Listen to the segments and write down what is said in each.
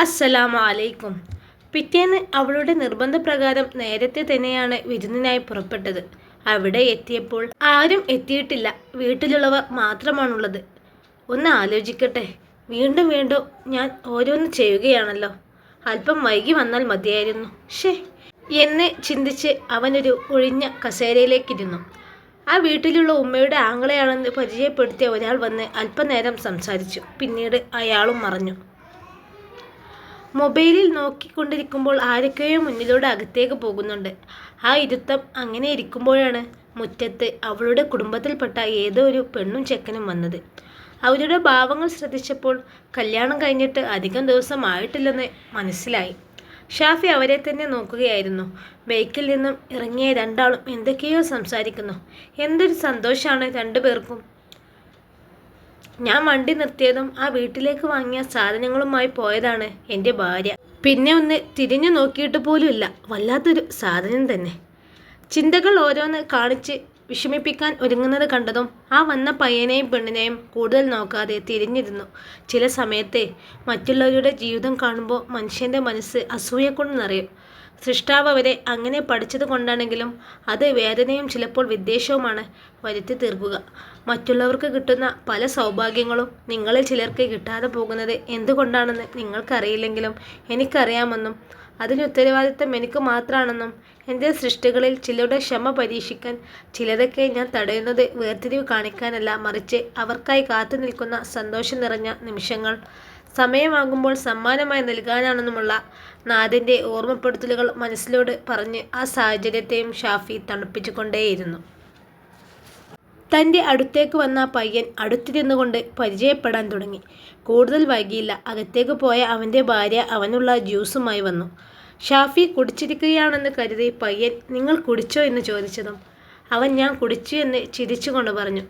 അസ്സലാമു അലൈക്കും പിറ്റേന്ന് അവളുടെ നിർബന്ധപ്രകാരം നേരത്തെ തന്നെയാണ് വിരുന്നിനായി പുറപ്പെട്ടത്. അവിടെ എത്തിയപ്പോൾ ആരും എത്തിയിട്ടില്ല. വീട്ടിലുള്ളവർ മാത്രമാണുള്ളത്. ഒന്ന് ആലോചിക്കട്ടെ. വീണ്ടും വീണ്ടും ഞാൻ ഓരോന്ന് ചെയ്യുകയാണല്ലോ. അല്പം വൈകി വന്നാൽ മതിയായിരുന്നു. ഷേ എന്നെ ചിന്തിച്ച് അവനൊരു ഒഴിഞ്ഞ കസേരയിലേക്കിരുന്നു. ആ വീട്ടിലുള്ള ഉമ്മയുടെ ആങ്ങളെയാണെന്ന് പരിചയപ്പെടുത്തിയ ഒരാൾ വന്ന് അല്പനേരം സംസാരിച്ചു. പിന്നീട് അയാളും മറഞ്ഞു. മൊബൈലിൽ നോക്കിക്കൊണ്ടിരിക്കുമ്പോൾ ആരൊക്കെയോ മുന്നിലൂടെ അകത്തേക്ക് പോകുന്നുണ്ട്. ആ ഇരുത്തം അങ്ങനെ ഇരിക്കുമ്പോഴാണ് മുറ്റത്ത് അവളുടെ കുടുംബത്തിൽപ്പെട്ട ഏതോ ഒരു പെണ്ണും ചെക്കനും വന്നത്. അവരുടെ ഭാവങ്ങൾ ശ്രദ്ധിച്ചപ്പോൾ കല്യാണം കഴിഞ്ഞിട്ട് അധികം ദിവസം ആയിട്ടില്ലെന്ന് മനസ്സിലായി. ഷാഫി അവരെ തന്നെ നോക്കുകയായിരുന്നു. ബൈക്കിൽ നിന്നും ഇറങ്ങിയ രണ്ടാളും എന്തൊക്കെയോ സംസാരിക്കുന്നു. എന്തൊരു സന്തോഷമാണ് രണ്ടുപേർക്കും. ഞാൻ വണ്ടി നിർത്തിയതും ആ വീട്ടിലേക്ക് വാങ്ങിയ സാധനങ്ങളുമായി പോയതാണ് എന്റെ ഭാര്യ. പിന്നെ ഒന്ന് തിരിഞ്ഞു നോക്കിയിട്ട് പോലുമില്ല വല്ലാത്തൊരു സാധനം തന്നെ. ചിന്തകൾ ഓരോന്ന് കാണിച്ച് വിഷമിപ്പിക്കാൻ ഒരുങ്ങുന്നത് കണ്ടതും ആ വന്ന പയ്യനെയും പെണ്ണിനെയും കൂടുതൽ നോക്കാതെ തിരിഞ്ഞിരുന്നു. ചില സമയത്തെ മറ്റുള്ളവരുടെ ജീവിതം കാണുമ്പോൾ മനുഷ്യന്റെ മനസ്സ് അസൂയ കൊണ്ട് നിറയും. സൃഷ്ടാവ് അവരെ അങ്ങനെ പഠിച്ചത് കൊണ്ടാണെങ്കിലും അത് വേദനയും ചിലപ്പോൾ വിദ്വേഷവുമാണ് വരുത്തി തീർക്കുക. മറ്റുള്ളവർക്ക് കിട്ടുന്ന പല സൗഭാഗ്യങ്ങളും നിങ്ങളിൽ ചിലർക്ക് കിട്ടാതെ പോകുന്നത് എന്തുകൊണ്ടാണെന്ന് നിങ്ങൾക്കറിയില്ലെങ്കിലും എനിക്കറിയാമെന്നും അതിന് ഉത്തരവാദിത്തം എനിക്ക് മാത്രമാണെന്നും എന്റെ സൃഷ്ടികളിൽ ചിലരുടെ ക്ഷമ പരീക്ഷിക്കാൻ ചിലതൊക്കെ ഞാൻ തടയുന്നത് വേർതിരിവ് കാണിക്കാനല്ല മറിച്ച് അവർക്കായി കാത്തു നിൽക്കുന്ന സന്തോഷം നിറഞ്ഞ നിമിഷങ്ങൾ സമയമാകുമ്പോൾ സമ്മാനമായി നൽകാനാണെന്നുമുള്ള നാദിന്റെ ഓർമ്മപ്പെടുത്തലുകൾ മനസ്സിലോട് പറഞ്ഞ് ആ സാഹചര്യത്തെയും ഷാഫി തണുപ്പിച്ചുകൊണ്ടേയിരുന്നു. തന്റെ അടുത്തേക്ക് വന്ന പയ്യൻ അടുത്തിരുന്നുകൊണ്ട് പരിചയപ്പെടാൻ തുടങ്ങി. കൂടുതൽ വൈകിയില്ല. അകത്തേക്ക് പോയ അവന്റെ ഭാര്യ അവനുള്ള ജ്യൂസുമായി വന്നു. ഷാഫി കുടിച്ചിരിക്കുകയാണെന്ന് കരുതി പയ്യൻ നിങ്ങൾ കുടിച്ചോ? എന്ന് ചോദിച്ചതും അവൻ ഞാൻ കുടിച്ചു എന്ന് ചിരിച്ചുകൊണ്ട് പറഞ്ഞു.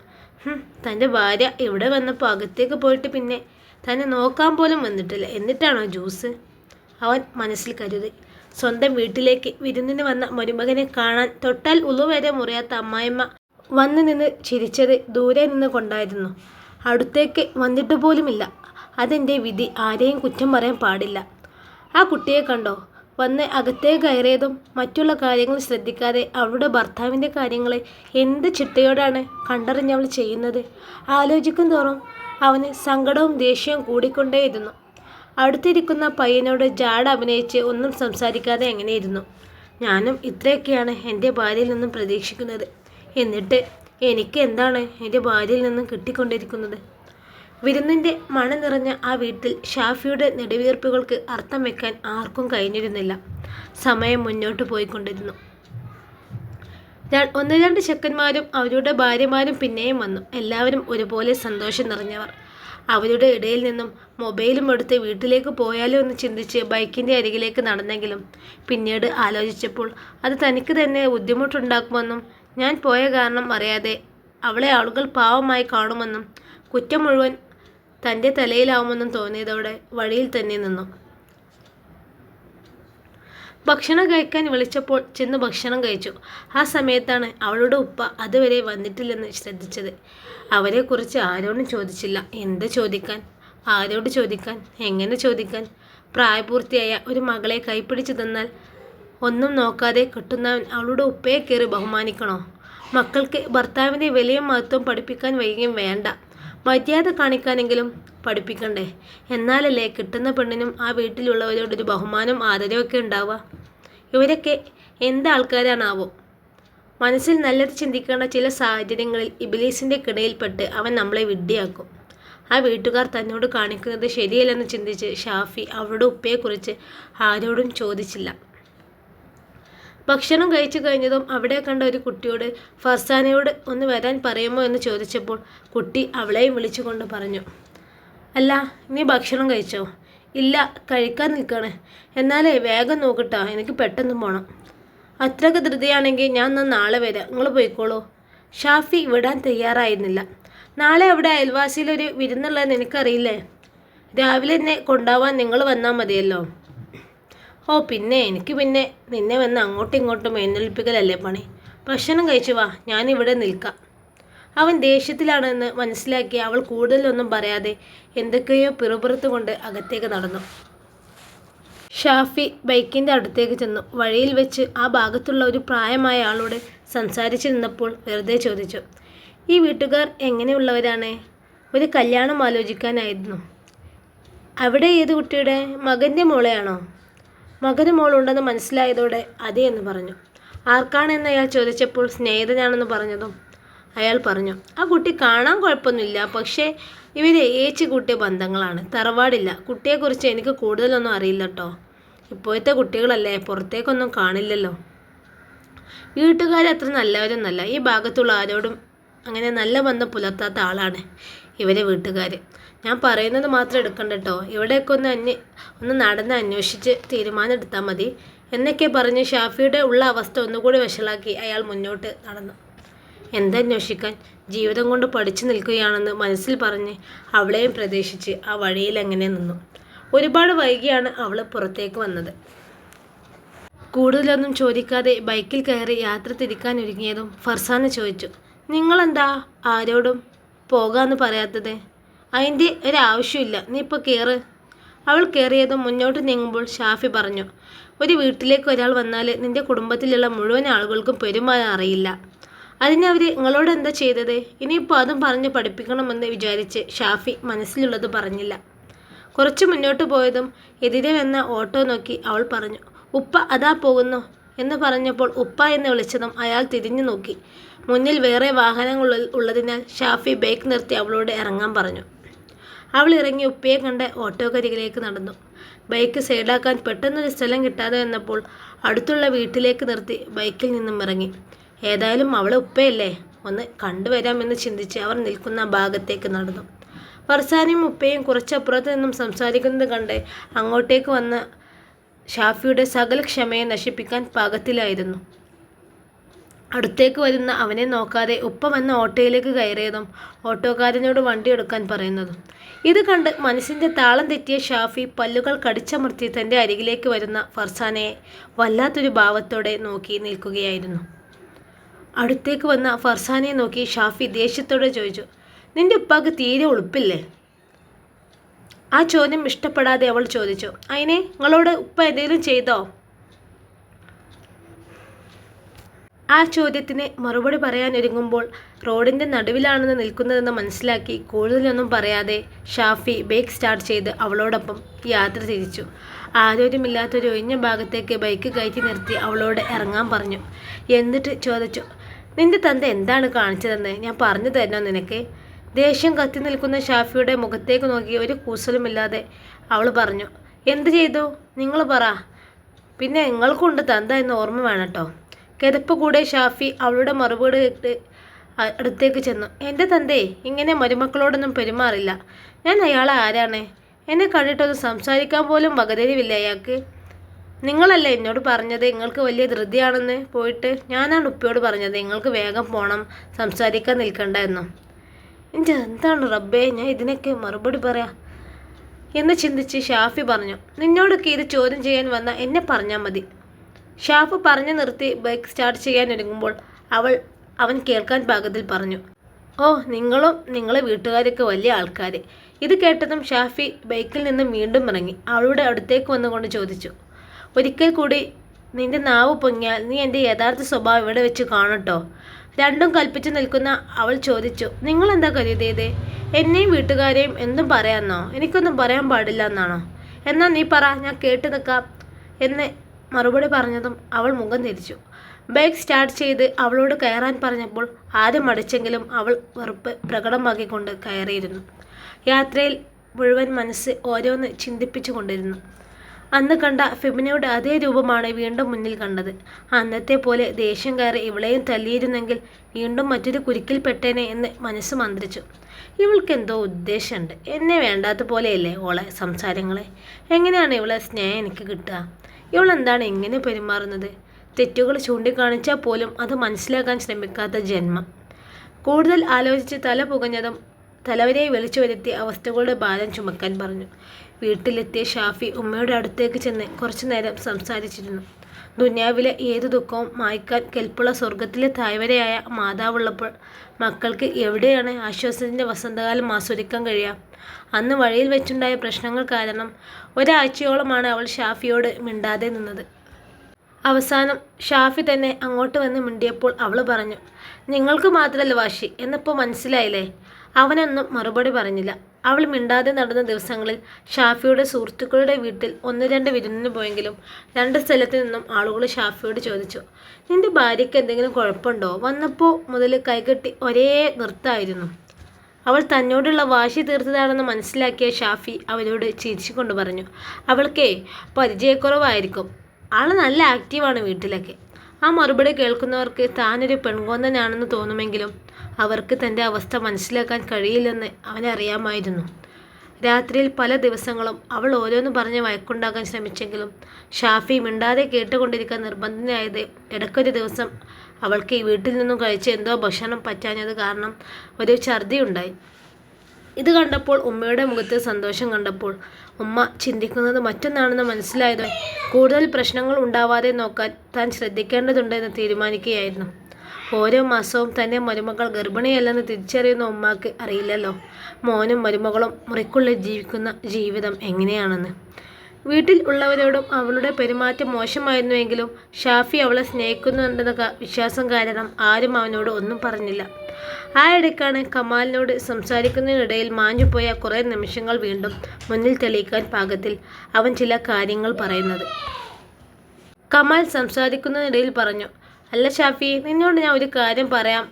തന്റെ ഭാര്യ ഇവിടെ വന്നപ്പോൾ അകത്തേക്ക് പോയിട്ട് പിന്നെ തന്നെ നോക്കാൻ പോലും വന്നിട്ടില്ല. എന്നിട്ടാണോ ജ്യൂസ്? അവൻ മനസ്സിൽ കരുതി. സ്വന്തം വീട്ടിലേക്ക് വിരുന്നിന് വന്ന മരുമകനെ കാണാൻ തൊട്ടാൽ ഉളുവരെ മുറിയാത്ത അമ്മായിമ്മ വന്നു നിന്ന് ചിരിച്ചത് ദൂരെ നിന്ന് കൊണ്ടായിരുന്നു. അടുത്തേക്ക് വന്നിട്ട് പോലുമില്ല. അതെന്റെ വിധി. ആരെയും കുറ്റം പറയാൻ പാടില്ല. ആ കുട്ടിയെ കണ്ടോ? വന്ന് അകത്തേക്ക് കയറിയതും മറ്റുള്ള കാര്യങ്ങൾ ശ്രദ്ധിക്കാതെ അവളുടെ ഭർത്താവിന്റെ കാര്യങ്ങളെ എന്ത് ചിട്ടയോടാണ് കണ്ടറിഞ്ഞവൾ ചെയ്യുന്നത്? ആലോചിക്കും തോറും അവന് സങ്കടവും ദേഷ്യവും കൂടിക്കൊണ്ടേയിരുന്നു. അടുത്തിരിക്കുന്ന പയ്യനോട് ജാട അഭിനയിച്ച് ഒന്നും സംസാരിക്കാതെ എങ്ങനെയിരുന്നു? ഞാനും ഇത്രയൊക്കെയാണ് എന്റെ ഭാര്യയിൽ നിന്നും പ്രതീക്ഷിക്കുന്നത്. എന്നിട്ട് എനിക്ക് എന്താണ് എന്റെ ഭാര്യയിൽ നിന്നും കിട്ടിക്കൊണ്ടിരിക്കുന്നത്? വിരുന്നിന്റെ മണ നിറഞ്ഞ ആ വീട്ടിൽ ഷാഫിയുടെ നെടുവീർപ്പുകൾക്ക് അർത്ഥം വെക്കാൻ ആർക്കും കഴിഞ്ഞിരുന്നില്ല. സമയം മുന്നോട്ട് പോയിക്കൊണ്ടിരുന്നു. ഒന്ന് രണ്ട് ചെക്കന്മാരും അവരുടെ ഭാര്യമാരും പിന്നെയും വന്നു. എല്ലാവരും ഒരുപോലെ സന്തോഷം നിറഞ്ഞവർ. അവരുടെ ഇടയിൽ നിന്നും മൊബൈലും എടുത്ത് വീട്ടിലേക്ക് പോയാലോ എന്ന് ചിന്തിച്ച് ബൈക്കിന്റെ അരികിലേക്ക് നടന്നെങ്കിലും പിന്നീട് ആലോചിച്ചപ്പോൾ അത് തനിക്ക് തന്നെ ബുദ്ധിമുട്ടുണ്ടാക്കുമെന്നും ഞാൻ പോയ കാരണം അറിയാതെ അവളെ ആളുകൾ പാവമായി കാണുമെന്നും കുറ്റം മുഴുവൻ തന്റെ തലയിലാവുമെന്നും തോന്നിയതോടെ വഴിയിൽ തന്നെ നിന്നു. ഭക്ഷണം കഴിക്കാൻ വിളിച്ചപ്പോൾ ചെന്ന് ഭക്ഷണം കഴിച്ചു. ആ സമയത്താണ് അവളുടെ ഉപ്പ അതുവരെ വന്നിട്ടില്ലെന്ന് ശ്രദ്ധിച്ചത്. അവരെക്കുറിച്ച് ആരോടും ചോദിച്ചില്ല. എന്ത് ചോദിക്കാൻ? ആരോട് ചോദിക്കാൻ? എങ്ങനെ ചോദിക്കാൻ? പ്രായപൂർത്തിയായ ഒരു മകളെ കൈപ്പിടിച്ചു തന്നാൽ ഒന്നും നോക്കാതെ കിട്ടുന്നവൻ അവളുടെ ഉപ്പയെ കയറി ബഹുമാനിക്കണോ? മക്കൾക്ക് ഭർത്താവിന്റെ വിലയും മഹത്വം പഠിപ്പിക്കാൻ വൈകിയും വേണ്ട. മര്യാദ കാണിക്കാനെങ്കിലും പഠിപ്പിക്കണ്ടേ? എന്നാലല്ലേ കിട്ടുന്ന പെണ്ണിനും ആ വീട്ടിലുള്ളവരോടൊരു ബഹുമാനം ആദരവൊക്കെ ഉണ്ടാവുക? ഇവരൊക്കെ എന്ത് ആൾക്കാരാണാവോ മനസ്സിൽ നല്ലത് ചിന്തിക്കേണ്ട ചില സാഹചര്യങ്ങളിൽ ഇബിലീസിന്റെ കിടയിൽപ്പെട്ട് അവൻ നമ്മളെ വിഡ്ഢിയാക്കും. ആ വീട്ടുകാർ തന്നോട് കാണിക്കുന്നത് ശരിയല്ലെന്ന് ചിന്തിച്ച് ഷാഫി അവളുടെ ഉപ്പയെക്കുറിച്ച് ആരോടും ചോദിച്ചില്ല. ഭക്ഷണം കഴിച്ചു കഴിഞ്ഞതും അവിടെ കണ്ട ഒരു കുട്ടിയോട് ഫർസാനയോട് ഒന്ന് വരാൻ പറയുമോ എന്ന് ചോദിച്ചപ്പോൾ കുട്ടി അവളെയും വിളിച്ചുകൊണ്ട് പറഞ്ഞു അല്ല നീ ഭക്ഷണം കഴിച്ചോ? ഇല്ല കഴിക്കാൻ നിൽക്കണേ. എന്നാലേ വേഗം നോക്കട്ടോ എനിക്ക് പെട്ടെന്ന് പോകണം അത്രയ്ക്ക് ധൃതിയാണെങ്കിൽ ഞാൻ ഒന്ന് നാളെ വരാം. നിങ്ങൾ പോയിക്കോളൂ. ഷാഫി വിടാൻ തയ്യാറായിരുന്നില്ല. നാളെ അവിടെ അയൽവാസിയിലൊരു വിരുന്നുള്ളതെന്ന് എനിക്കറിയില്ലേ? രാവിലെ എന്നെ കൊണ്ടാവാൻ നിങ്ങൾ വന്നാൽ മതിയല്ലോ. ഓ പിന്നെ എനിക്ക് പിന്നെ നിന്നെ വന്ന് അങ്ങോട്ടും ഇങ്ങോട്ടും എഴുന്നേൽപ്പിക്കലല്ലേ പണി? ഭക്ഷണം കഴിച്ചു വാ ഞാനിവിടെ നിൽക്കാം. അവൻ ദേഷ്യത്തിലാണെന്ന് മനസ്സിലാക്കി അവൾ കൂടുതലൊന്നും പറയാതെ എന്തൊക്കെയോ പിറുപിറുത്തുകൊണ്ട് അകത്തേക്ക് നടന്നു. ഷാഫി ബൈക്കിന്റെ അടുത്തേക്ക് ചെന്നു. വഴിയിൽ വെച്ച് ആ ഭാഗത്തുള്ള ഒരു പ്രായമായ ആളോട് സംസാരിച്ചു നിന്നപ്പോൾ വെറുതെ ചോദിച്ചു ഈ വീട്ടുകാർ എങ്ങനെയുള്ളവരാണ്? ഒരു കല്യാണം ആലോചിക്കാനായിരുന്നു. അവിടെ ഏത് കുട്ടിയുടെ? മകന്റെ മോളെയാണോ? മകന് മോളുണ്ടെന്ന് മനസ്സിലായതോടെ അതെ എന്ന് പറഞ്ഞു. ആർക്കാണെന്ന് അയാൾ ചോദിച്ചപ്പോൾ സ്നേഹിതനാണെന്ന് പറഞ്ഞതും അയാൾ പറഞ്ഞു ആ കുട്ടി കാണാൻ കുഴപ്പമൊന്നുമില്ല പക്ഷേ ഇവരെ ഏച്ചി കൂട്ടിയ ബന്ധങ്ങളാണ്. തറവാടില്ല. കുട്ടിയെക്കുറിച്ച് എനിക്ക് കൂടുതലൊന്നും അറിയില്ല കേട്ടോ ഇപ്പോഴത്തെ കുട്ടികളല്ലേ പുറത്തേക്കൊന്നും കാണില്ലല്ലോ. വീട്ടുകാർ അത്ര നല്ലവരൊന്നല്ല ഈ ഭാഗത്തുള്ള ആരോടും അങ്ങനെ നല്ല ബന്ധം പുലർത്താത്ത ആളാണ് ഇവരെ വീട്ടുകാർ ഞാൻ പറയുന്നത് മാത്രം എടുക്കണ്ട കേട്ടോ ഇവിടെയൊക്കെ ഒന്ന് അന്വേ ഒന്ന് നടന്ന് അന്വേഷിച്ച് തീരുമാനം എടുത്താൽ മതി. എന്നൊക്കെ പറഞ്ഞ് ഷാഫിയുടെ ഉള്ള അവസ്ഥ ഒന്നുകൂടി വഷളാക്കി അയാൾ മുന്നോട്ട് നടന്നു. എന്തന്വേഷിക്കാൻ ജീവിതം കൊണ്ട് പഠിച്ചു നിൽക്കുകയാണെന്ന് മനസ്സിൽ പറഞ്ഞ് അവളെയും പ്രതീക്ഷിച്ച് ആ വഴിയിൽ എങ്ങനെ നിന്നു. ഒരുപാട് വൈകിയാണ് അവൾ പുറത്തേക്ക് വന്നത്. കൂടുതലൊന്നും ചോദിക്കാതെ ബൈക്കിൽ കയറി യാത്ര തിരിക്കാൻ ഒരുങ്ങിയതും ഫർസാന ചോദിച്ചു. നിങ്ങളെന്താ ആരോടും പോകാന്ന് പറയാത്തത്? അതിന്റെ ഒരാവശ്യമില്ല. നീ ഇപ്പോൾ കയറ് അവൾ കയറിയതും മുന്നോട്ട് നീങ്ങുമ്പോൾ ഷാഫി പറഞ്ഞു ഒരു വീട്ടിലേക്ക് ഒരാൾ വന്നാൽ നിന്റെ കുടുംബത്തിലുള്ള മുഴുവൻ ആളുകൾക്കും പെരുമാറാൻ അറിയില്ല. അതിനവർ നിങ്ങളോട് എന്താ ചെയ്തത്? ഇനിയിപ്പോൾ അതും പറഞ്ഞ് പഠിപ്പിക്കണമെന്ന് വിചാരിച്ച് ഷാഫി മനസ്സിലുള്ളത് പറഞ്ഞില്ല. കുറച്ച് മുന്നോട്ട് പോയതും എതിരെ വന്ന ഓട്ടോ നോക്കി അവൾ പറഞ്ഞു ഉപ്പ അതാ പോകുന്നു. എന്ന് പറഞ്ഞപ്പോൾ ഉപ്പ എന്ന് വിളിച്ചതും അയാൾ തിരിഞ്ഞു നോക്കി. മുന്നിൽ വേറെ വാഹനങ്ങൾ ഉള്ളതിനാൽ ഷാഫി ബൈക്ക് നിർത്തി അവളോട് ഇറങ്ങാൻ പറഞ്ഞു. അവൾ ഇറങ്ങി ഉപ്പയെ കണ്ട് ഓട്ടോക്കരികിലേക്ക് നടന്നു. ബൈക്ക് സൈഡാക്കാൻ പെട്ടെന്നൊരു സ്ഥലം കിട്ടാതെ വന്നപ്പോൾ അടുത്തുള്ള വീട്ടിലേക്ക് നിർത്തി ബൈക്കിൽ നിന്നും ഇറങ്ങി. ഏതായാലും അവളെ ഉപ്പയല്ലേ? ഒന്ന് കണ്ടുവരാമെന്ന് ചിന്തിച്ച് അവർ നിൽക്കുന്ന ഭാഗത്തേക്ക് നടന്നു. ഫർസാനയും ഉപ്പയും കുറച്ചപ്പുറത്ത് നിന്നും സംസാരിക്കുന്നത് കണ്ട് അങ്ങോട്ടേക്ക് വന്ന ഷാഫിയുടെ സകല ക്ഷമയെ നശിപ്പിക്കാൻ പാകത്തിലായിരുന്നു. അടുത്തേക്ക് വരുന്ന അവനെ നോക്കാതെ ഉപ്പ വന്ന ഓട്ടോയിലേക്ക് കയറിയതും ഓട്ടോക്കാരനോട് വണ്ടി എടുക്കാൻ പറയുന്നതും. ഇത് കണ്ട് മനസ്സിന്റെ താളം തെറ്റിയ ഷാഫി പല്ലുകൾ കടിച്ചമർത്തി തന്റെ അരികിലേക്ക് വരുന്ന ഫർസാനയെ വല്ലാത്തൊരു ഭാവത്തോടെ നോക്കി നിൽക്കുകയായിരുന്നു. അടുത്തേക്ക് വന്ന ഫർസാനയെ നോക്കി ഷാഫി ദേഷ്യത്തോടെ ചോദിച്ചു നിന്റെ ഉപ്പാക്ക് തീരെ ഉളുപ്പില്ലേ? ആ ചോദ്യം ഇഷ്ടപ്പെടാതെ അവൾ ചോദിച്ചു അതിനെ നിങ്ങളോട് ഉപ്പ എന്തെങ്കിലും ചെയ്തോ? ആ ചോദ്യത്തിന് മറുപടി പറയാൻ ഒരുങ്ങുമ്പോൾ റോഡിന്റെ നടുവിലാണെന്ന് നിൽക്കുന്നതെന്ന് മനസ്സിലാക്കി കൂടുതലൊന്നും പറയാതെ ഷാഫി ബൈക്ക് സ്റ്റാർട്ട് ചെയ്ത് അവളോടൊപ്പം യാത്ര തിരിച്ചു. ആരോഗ്യമില്ലാത്തൊരു ഒഴിഞ്ഞ ഭാഗത്തേക്ക് ബൈക്ക് കയറ്റി നിർത്തി അവളോട് ഇറങ്ങാൻ പറഞ്ഞു. എന്നിട്ട് ചോദിച്ചു നിന്റെ തന്ത എന്താണ് കാണിച്ചതെന്ന്? ഞാൻ പറഞ്ഞു തരണോ നിനക്ക്? ദേഷ്യം കത്തി നിൽക്കുന്ന ഷാഫിയുടെ മുഖത്തേക്ക് നോക്കി ഒരു കൂസലുമില്ലാതെ അവൾ പറഞ്ഞു എന്ത് ചെയ്തു? നിങ്ങൾ പറ. പിന്നെ നിങ്ങൾക്കുണ്ട് തന്ത എന്ന് ഓർമ്മ വേണം കേട്ടോ കിതപ്പ് കൂടെ ഷാഫി അവളുടെ മറുപടി ഇട്ട് അടുത്തേക്ക് ചെന്നു. എന്റെ തന്തേ ഇങ്ങനെ മരുമക്കളോടൊന്നും പെരുമാറില്ല. ഞാൻ അയാളെ ആരാണ്? എന്നെ കണ്ടിട്ടൊന്ന് സംസാരിക്കാൻ പോലും വകതിരിവില്ല അയാൾക്ക്. നിങ്ങളല്ലേ എന്നോട് പറഞ്ഞത്? നിങ്ങൾക്ക് വലിയ ധൃതിയാണെന്ന് പോയിട്ട് ഞാനാണ് ഉപ്പയോട് പറഞ്ഞത്. നിങ്ങൾക്ക് വേഗം പോകണം സംസാരിക്കാൻ നിൽക്കണ്ട എന്നോ. എന്റെ എന്താണ് റബ്ബേ? ഞാൻ ഇതിനൊക്കെ മറുപടി പറയാം. എന്ന് ചിന്തിച്ച് ഷാഫി പറഞ്ഞു നിന്നോടൊക്കെ ഇത് ചോദ്യം ചെയ്യാൻ വന്ന എന്നെ പറഞ്ഞാൽ മതി. ഷാഫ് പറഞ്ഞു നിർത്തി ബൈക്ക് സ്റ്റാർട്ട് ചെയ്യാൻ ഒരുങ്ങുമ്പോൾ അവൾ അവൻ കേൾക്കാൻ പാകത്തിൽ പറഞ്ഞു ഓ നിങ്ങളും നിങ്ങളെ വീട്ടുകാരൊക്കെ വലിയ ആൾക്കാർ ഇത് കേട്ടതും ഷാഫി ബൈക്കിൽ നിന്ന് വീണ്ടും ഇറങ്ങി അവളുടെ അടുത്തേക്ക് വന്നുകൊണ്ട് ചോദിച്ചു ഒരിക്കൽ കൂടി നിന്റെ നാവ് പൊങ്ങിയാൽ നീ എന്റെ യഥാർത്ഥ സ്വഭാവം ഇവിടെ വെച്ച് കാണട്ടോ? രണ്ടും കൽപ്പിച്ചു നിൽക്കുന്ന അവൾ ചോദിച്ചു നിങ്ങൾ എന്താ കരുതിയത്? എന്നെയും വീട്ടുകാരെയും എന്തും പറയാമെന്നോ എനിക്കൊന്നും പറയാൻ പാടില്ല എന്നാണോ? എന്നാൽ നീ പറ ഞാൻ കേട്ട് നിൽക്കാം എന്ന് മറുപടി പറഞ്ഞതും അവൾ മുഖം തിരിച്ചു. ബൈക്ക് സ്റ്റാർട്ട് ചെയ്ത് അവളോട് കയറാൻ പറഞ്ഞപ്പോൾ ആദ്യം മടിച്ചെങ്കിലും അവൾ വെറുപ്പ് പ്രകടമാക്കിക്കൊണ്ട് കയറിയിരുന്നു. യാത്രയിൽ മുഴുവൻ മനസ്സ് ഓരോന്ന് ചിന്തിപ്പിച്ചു കൊണ്ടിരുന്നു അന്ന് കണ്ട ഫെമിനയുടെ അതേ രൂപമാണ് വീണ്ടും മുന്നിൽ കണ്ടത്. അന്നത്തെ പോലെ ദേഷ്യം കയറി ഇവളെയും തല്ലിയിരുന്നെങ്കിൽ വീണ്ടും മറ്റൊരു കുരുക്കിൽപ്പെട്ടേനെ എന്ന് മനസ്സ് മന്ത്രിച്ചു. ഇവൾക്ക് എന്തോ ഉദ്ദേശമുണ്ട്. എന്നെ വേണ്ടാത്ത പോലെയല്ലേ ഓളെ സംസാരങ്ങളെ? എങ്ങനെയാണ് ഇവളെ സ്നേഹം എനിക്ക് കിട്ടുക? ഇവൾ എന്താണ് എങ്ങനെ പെരുമാറുന്നത്? തെറ്റുകൾ ചൂണ്ടിക്കാണിച്ചാൽ പോലും അത് മനസ്സിലാക്കാൻ ശ്രമിക്കാത്ത ജന്മം. കൂടുതൽ ആലോചിച്ച് തല പുകഞ്ഞതും തലവരെ വിളിച്ചു വരുത്തി അവസ്ഥകളുടെ ഭാരം ചുമക്കാൻ പറഞ്ഞു. വീട്ടിലെത്തിയ ഷാഫി ഉമ്മയുടെ അടുത്തേക്ക് ചെന്ന് കുറച്ചു നേരം സംസാരിച്ചിരുന്നു. ദുനിയാവിലെ ഏതു ദുഃഖവും മായ്ക്കാൻ കെൽപ്പുള്ള സ്വർഗത്തിലെ തായ്വരയായ മാതാവുള്ളപ്പോൾ മക്കൾക്ക് എവിടെയാണ് ആശ്വാസത്തിന്റെ വസന്തകാലം ആസ്വദിക്കാൻ കഴിയുക? അന്ന് വഴിയിൽ വെച്ചുണ്ടായ പ്രശ്നങ്ങൾ കാരണം ഒരാഴ്ചയോളമാണ് അവൾ ഷാഫിയോട് മിണ്ടാതെ നിന്നത്. അവസാനം ഷാഫി തന്നെ അങ്ങോട്ട് വന്ന് മിണ്ടിയപ്പോൾ അവൾ പറഞ്ഞു നിങ്ങൾക്ക് മാത്രമല്ല വാശി എന്നിപ്പോൾ മനസ്സിലായില്ലേ? അവനൊന്നും മറുപടി പറഞ്ഞില്ല. അവൾ മിണ്ടാതെ നടന്ന ദിവസങ്ങളിൽ ഷാഫിയുടെ സുഹൃത്തുക്കളുടെ വീട്ടിൽ ഒന്ന് രണ്ട് വിരുന്നിന് പോയെങ്കിലും രണ്ട് സ്ഥലത്ത് നിന്നും ആളുകൾ ഷാഫിയോട് ചോദിച്ചു നിന്റെ ഭാര്യയ്ക്ക് എന്തെങ്കിലും കുഴപ്പമുണ്ടോ? വന്നപ്പോൾ മുതൽ കൈകെട്ടി ഒരേ നൃത്തമായിരുന്നു അവൾ തന്നോടുള്ള വാശി തീർത്തതാണെന്ന് മനസ്സിലാക്കിയ ഷാഫി അവരോട് ചിരിച്ചുകൊണ്ട് പറഞ്ഞു അവൾക്കേ പരിചയക്കുറവായിരിക്കും. ആൾ നല്ല ആക്റ്റീവാണ് വീട്ടിലൊക്കെ. ആ മറുപടി കേൾക്കുന്നവർക്ക് താനൊരു പെൺകൊന്നനാണെന്ന് തോന്നുമെങ്കിലും അവർക്ക് തന്റെ അവസ്ഥ മനസ്സിലാക്കാൻ കഴിയില്ലെന്ന് അവനറിയാമായിരുന്നു രാത്രിയിൽ പല ദിവസങ്ങളും അവൾ ഓരോന്ന് പറഞ്ഞ് വഴക്കുണ്ടാക്കാൻ ശ്രമിച്ചെങ്കിലും ഷാഫി മിണ്ടാതെ കേട്ടുകൊണ്ടിരിക്കാൻ നിർബന്ധനായത് ഇടയ്ക്കൊരു ദിവസം അവൾക്ക് ഈ വീട്ടിൽ നിന്നും കഴിച്ച എന്തോ ഭക്ഷണം പറ്റാഞ്ഞത് കാരണം ഒരു ഛർദി ഉണ്ടായി. ഇത് കണ്ടപ്പോൾ ഉമ്മയുടെ മുഖത്ത് സന്തോഷം കണ്ടപ്പോൾ ഉമ്മ ചിന്തിക്കുന്നത് മറ്റൊന്നാണെന്ന് മനസ്സിലായത് കൂടുതൽ പ്രശ്നങ്ങൾ ഉണ്ടാവാതെ നോക്കാൻ താൻ ശ്രദ്ധിക്കേണ്ടതുണ്ടെന്ന് തീരുമാനിക്കുകയായിരുന്നു. ഓരോ മാസവും തന്റെ മരുമകൾ ഗർഭിണിയല്ലെന്ന് തിരിച്ചറിയുന്ന ഉമ്മാക്ക് അറിയില്ലല്ലോ. മോനും മരുമകളും മുറിക്കുള്ളിൽ ജീവിക്കുന്ന ജീവിതം എങ്ങനെയാണെന്ന്. വീട്ടിൽ ഉള്ളവരോടും അവളുടെ പെരുമാറ്റം മോശമായിരുന്നുവെങ്കിലും ഷാഫി അവളെ സ്നേഹിക്കുന്നുണ്ടെന്ന വിശ്വാസം കാരണം ആരും അവനോട് ഒന്നും പറഞ്ഞില്ല. ആ ഇടയ്ക്കാണ് കമാലിനോട് സംസാരിക്കുന്നതിനിടയിൽ മാഞ്ഞുപോയ കുറേ നിമിഷങ്ങൾ വീണ്ടും മുന്നിൽ തെളിയിക്കാൻ പാകത്തിൽ അവൻ ചില കാര്യങ്ങൾ പറയുന്നത്. കമാൽ സംസാരിക്കുന്നതിനിടയിൽ പറഞ്ഞു അല്ല ഷാഫി നിന്നോട് ഞാൻ ഒരു കാര്യം പറയാം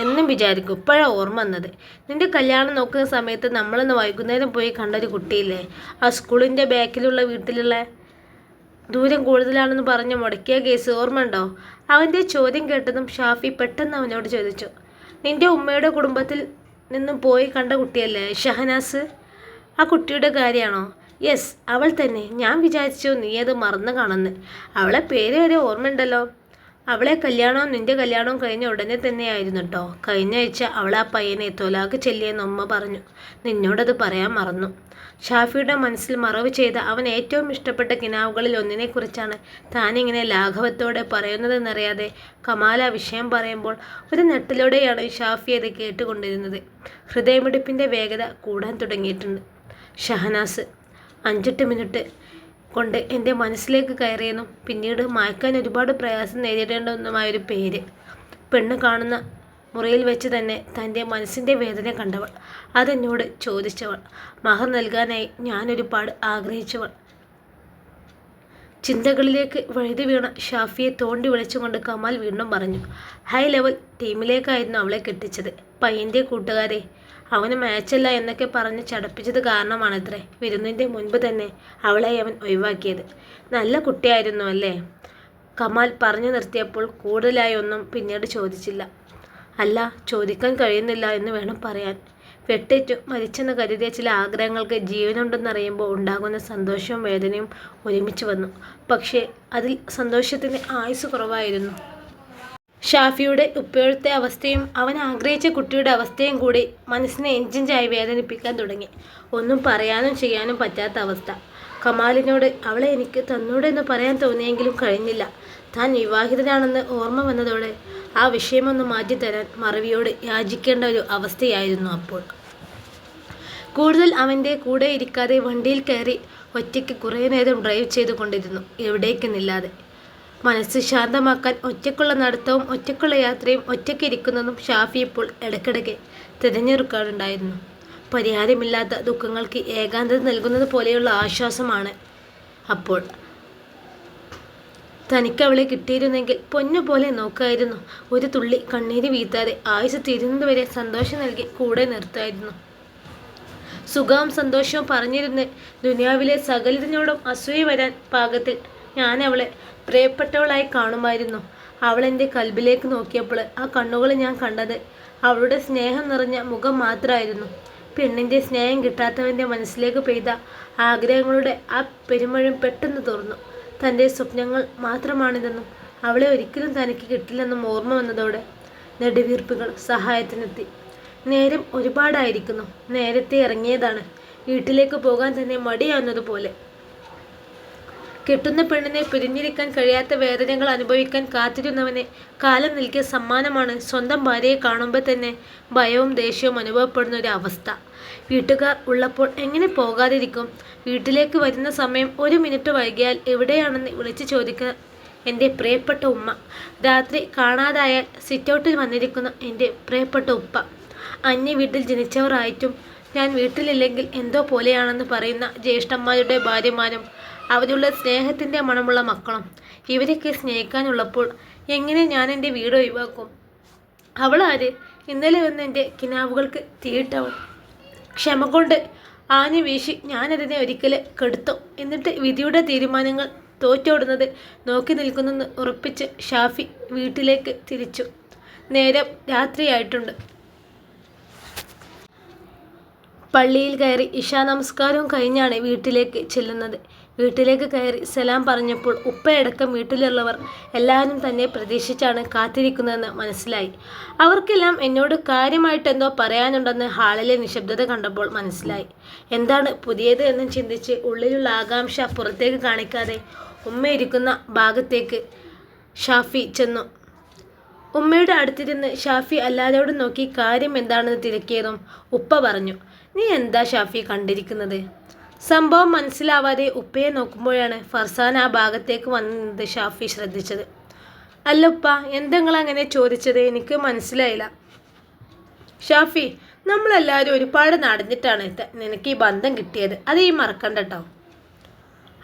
എന്നും വിചാരിക്കും. ഇപ്പോഴാണ് ഓർമ്മ വന്നത്. നിന്റെ കല്യാണം നോക്കുന്ന സമയത്ത് നമ്മളൊന്ന് വൈകുന്നേരം പോയി കണ്ടൊരു കുട്ടിയില്ലേ? ആ സ്കൂളിന്റെ ബാക്കിലുള്ള വീട്ടിലുള്ള ദൂരം കൂടുതലാണെന്ന് പറഞ്ഞ് മുടക്കിയ കേസ് ഓർമ്മയുണ്ടോ അവന്റെ ചോദ്യം കേട്ടതും ഷാഫി പെട്ടെന്ന് അവനോട് ചോദിച്ചു. നിന്റെ ഉമ്മയുടെ കുടുംബത്തിൽ നിന്നും പോയി കണ്ട കുട്ടിയല്ലേ ഷഹനാസ്? ആ കുട്ടിയുടെ കാര്യമാണോ യെസ് അവൾ തന്നെ. ഞാൻ വിചാരിച്ചു നീ അത് മറന്നു കാണുന്നു. അവളെ പേര് വരെ ഓർമ്മയുണ്ടല്ലോ. അവളെ കല്യാണവും നിന്റെ കല്യാണവും കഴിഞ്ഞ ഉടനെ തന്നെയായിരുന്നു കേട്ടോ കഴിഞ്ഞ ആഴ്ച അവൾ ആ പയ്യനെ തൊലാക്ക് ചെല്ലിയെന്ന് ഉമ്മ പറഞ്ഞു. നിന്നോടത് പറയാൻ മറന്നു. ഷാഫിയുടെ മനസ്സിൽ മറവ് ചെയ്ത അവൻ ഏറ്റവും ഇഷ്ടപ്പെട്ട കിനാവുകളിൽ ഒന്നിനെക്കുറിച്ചാണ് താനിങ്ങനെ ലാഘവത്തോടെ പറയുന്നതെന്നറിയാതെ കമാല വിഷയം പറയുമ്പോൾ ഒരു നെട്ടിലൂടെയാണ് ഷാഫി അത് കേട്ടുകൊണ്ടിരുന്നത്. ഹൃദയമിടിപ്പിന്റെ വേഗത കൂടാൻ തുടങ്ങിയിട്ടുണ്ട്. ഷഹനാസ് അഞ്ചെട്ട് മിനിറ്റ്. കൊണ്ട് എന്റെ മനസ്സിലേക്ക് കയറിയെന്നും പിന്നീട് മായ്ക്കാൻ ഒരുപാട് പ്രയാസം നേരിടേണ്ടതുമായൊരു പേര്. പെണ്ണ് കാണുന്ന മുറിയിൽ വെച്ച് തന്നെ തന്റെ മനസ്സിന്റെ വേദന കണ്ടവൾ. അതെന്നോട് ചോദിച്ചവൾ. മഹർ നൽകാനായി ഞാനൊരുപാട് ആഗ്രഹിച്ചവൾ. ചിന്തകളിലേക്ക് വഴുതി വീണ ഷാഫിയെ തോണ്ടി വിളിച്ചുകൊണ്ട് കമാൽ വീണ്ടും പറഞ്ഞു. ഹൈ ലെവൽ ടീമിലേക്കായിരുന്നു അവളെ കെട്ടിച്ചത്. പയ്യന്റെ കൂട്ടുകാരെ അവന് മാച്ചല്ല എന്നൊക്കെ പറഞ്ഞ് ചടപ്പിച്ചത് കാരണമാണത്രേ. വിരുന്നിന്റെ മുൻപ് തന്നെ അവളെ അവൻ ഒഴിവാക്കിയത്. നല്ല കുട്ടിയായിരുന്നു അല്ലേ? കമാൽ പറഞ്ഞു നിർത്തിയപ്പോൾ കൂടുതലായി ഒന്നും പിന്നീട് ചോദിച്ചില്ല. അല്ല ചോദിക്കാൻ കഴിയുന്നില്ല എന്ന് വേണം പറയാൻ. വെട്ടേറ്റു മരിച്ചെന്ന് കരുതിയ ചില ആഗ്രഹങ്ങൾക്ക് ജീവനുണ്ടെന്നറിയുമ്പോൾ ഉണ്ടാകുന്ന സന്തോഷവും വേദനയും ഒരുമിച്ച് വന്നു. പക്ഷേ അതിൽ സന്തോഷത്തിന് ആയുസ് കുറവായിരുന്നു. ഷാഫിയുടെ ഇപ്പോഴത്തെ അവസ്ഥയും അവൻ ആഗ്രഹിച്ച കുട്ടിയുടെ അവസ്ഥയും കൂടി മനസ്സിനെ എഞ്ചിഞ്ചായി വേദനിപ്പിക്കാൻ തുടങ്ങി. ഒന്നും പറയാനും ചെയ്യാനും പറ്റാത്ത അവസ്ഥ. കമാലിനോട് അവളെ എനിക്ക് തന്നോടെന്ന് പറയാൻ തോന്നിയെങ്കിലും കഴിഞ്ഞില്ല. താൻ വിവാഹിതനാണെന്ന് ഓർമ്മ വന്നതോടെ ആ വിഷയമൊന്ന് മാറ്റിത്തരാൻ മറവിയോട് യാചിക്കേണ്ട ഒരു അവസ്ഥയായിരുന്നു അപ്പോൾ. കൂടുതൽ അവന്റെ കൂടെ ഇരിക്കാതെ വണ്ടിയിൽ കയറി ഒറ്റയ്ക്ക് കുറേ നേരം ഡ്രൈവ് ചെയ്തു കൊണ്ടിരുന്നു എവിടേക്കെന്നില്ലാതെ മനസ്സ് ശാന്തമാക്കാൻ ഒറ്റക്കുള്ള നടത്തവും ഒറ്റക്കുള്ള യാത്രയും ഒറ്റയ്ക്ക് ഇരിക്കുന്നതും ഷാഫി ഇപ്പോൾ ഇടയ്ക്കിടയ്ക്ക് തിരഞ്ഞെടുക്കാറുണ്ടായിരുന്നു. പരിഹാരമില്ലാത്ത ദുഃഖങ്ങൾക്ക് ഏകാന്തത നൽകുന്നത് പോലെയുള്ള ആശ്വാസമാണ് അപ്പോൾ. തനിക്ക് അവളെ കിട്ടിയിരുന്നെങ്കിൽ പൊന്നു പോലെ നോക്കായിരുന്നു. ഒരു തുള്ളി കണ്ണീര് വീഴ്ത്താതെ ആയുസ് തീരുന്നതുവരെ സന്തോഷം നൽകി കൂടെ നിർത്തായിരുന്നു. സുഖവും സന്തോഷവും പറഞ്ഞിരുന്ന് ദുനിയാവിലെ സകലതിനോടും അസൂയ വരാൻ പാകത്തിൽ ഞാൻ അവളെ പ്രിയപ്പെട്ടവളായി കാണുമായിരുന്നു. അവൾ എന്റെ കൽബിലേക്ക് നോക്കിയപ്പോൾ ആ കണ്ണുകൾ ഞാൻ കണ്ടത് അവളുടെ സ്നേഹം നിറഞ്ഞ മുഖം മാത്രമായിരുന്നു. പെണ്ണിന്റെ സ്നേഹം കിട്ടാത്തവന്റെ മനസ്സിലേക്ക് പെയ്ത ആഗ്രഹങ്ങളുടെ ആ പെരുമഴം പെട്ടെന്ന് തുറന്നു. തന്റെ സ്വപ്നങ്ങൾ മാത്രമാണിതെന്നും അവളെ ഒരിക്കലും തനിക്ക് കിട്ടില്ലെന്നും ഓർമ്മ വന്നതോടെ നെടുവീർപ്പുകൾ സഹായത്തിനെത്തി. നേരം ഒരുപാടായിരിക്കുന്നു. നേരത്തെ ഇറങ്ങിയതാണ്. വീട്ടിലേക്ക് പോകാൻ തന്നെ മടിയാവുന്നതുപോലെ. കെട്ടുന്ന പെണ്ണിനെ പിരിഞ്ഞിരിക്കാൻ കഴിയാത്ത വേദനകൾ അനുഭവിക്കാൻ കാത്തിരുന്നവന് കാലം നൽകിയ സമ്മാനമാണ് സ്വന്തം ഭാര്യയെ കാണുമ്പോൾ തന്നെ ഭയവും ദേഷ്യവും അനുഭവപ്പെടുന്ന ഒരു അവസ്ഥ. വീട്ടുകാർ ഉള്ളപ്പോൾ എങ്ങനെ പോകാതിരിക്കും? വീട്ടിലേക്ക് വരുന്ന സമയം ഒരു മിനിറ്റ് വൈകിയാൽ എവിടെയാണെന്ന് വിളിച്ചു ചോദിക്കുന്ന എന്റെ പ്രിയപ്പെട്ട ഉമ്മ. രാത്രി കാണാതായാൽ സിറ്റൗട്ടിൽ വന്നിരിക്കുന്ന എന്റെ പ്രിയപ്പെട്ട ഉപ്പ. അന്യ വീട്ടിൽ ജനിച്ചവരായിട്ടും ഞാൻ വീട്ടിലില്ലെങ്കിൽ എന്തോ പോലെയാണെന്ന് പറയുന്ന ജ്യേഷ്ഠന്മാരുടെ ഭാര്യമാരും അവരുടെ സ്നേഹത്തിന്റെ മണമുള്ള മക്കളും. ഇവരൊക്കെ സ്നേഹിക്കാനുള്ളപ്പോൾ എങ്ങനെ ഞാൻ എന്റെ വീട് ഒഴിവാക്കും? അവളാര് ഇന്നലെ വന്ന് എന്റെ കിനാവുകൾക്ക് തീയിട്ടവൾ. ക്ഷമ കൊണ്ട് ആഞ്ഞു വീശി ഞാനതിനെ ഒരിക്കൽ കെടുത്തു. എന്നിട്ട് വിധിയുടെ തീരുമാനങ്ങൾ തോറ്റോടുന്നത് നോക്കി നിൽക്കുന്നെന്ന് ഉറപ്പിച്ച് ഷാഫി വീട്ടിലേക്ക് തിരിച്ചു. നേരം രാത്രിയായിട്ടുണ്ട്. പള്ളിയിൽ കയറി ഇഷാ നമസ്കാരവും കഴിഞ്ഞാണ് വീട്ടിലേക്ക് ചെല്ലുന്നത്. വീട്ടിലേക്ക് കയറി സലാം പറഞ്ഞപ്പോൾ ഉപ്പയടക്കം വീട്ടിലുള്ളവർ എല്ലാവരും തന്നെ പ്രതീക്ഷിച്ചാണ് കാത്തിരിക്കുന്നതെന്ന് മനസ്സിലായി. അവർക്കെല്ലാം എന്നോട് കാര്യമായിട്ട് എന്തോ പറയാനുണ്ടെന്ന് ഹാളിലെ നിശബ്ദത കണ്ടപ്പോൾ മനസ്സിലായി. എന്താണ് പുതിയത് എന്ന് ചിന്തിച്ച് ഉള്ളിലുള്ള ആകാംക്ഷ പുറത്തേക്ക് കാണിക്കാതെ ഉമ്മ ഇരിക്കുന്ന ഭാഗത്തേക്ക് ഷാഫി ചെന്നു. ഉമ്മയുടെ അടുത്തിരുന്ന് ഷാഫി അല്ലാരോട് നോക്കി കാര്യം എന്താണെന്ന് തിരക്കിയതും ഉപ്പ പറഞ്ഞു നീ എന്താ ഷാഫി കണ്ടിരിക്കുന്നത്? സംഭവം മനസ്സിലാവാതെ ഉപ്പയെ നോക്കുമ്പോഴാണ് ഫർസാൻ ആ ഭാഗത്തേക്ക് വന്നത് ഷാഫി ശ്രദ്ധിച്ചത്. അല്ല ഉപ്പ എന്തെങ്കിലങ്ങനെ ചോദിച്ചത്? എനിക്ക് മനസ്സിലായില്ല. ഷാഫി നമ്മളെല്ലാവരും ഒരുപാട് നടന്നിട്ടാണ് നിനക്ക് ഈ ബന്ധം കിട്ടിയത്. അത് ഈ മറക്കണ്ട കേട്ടോ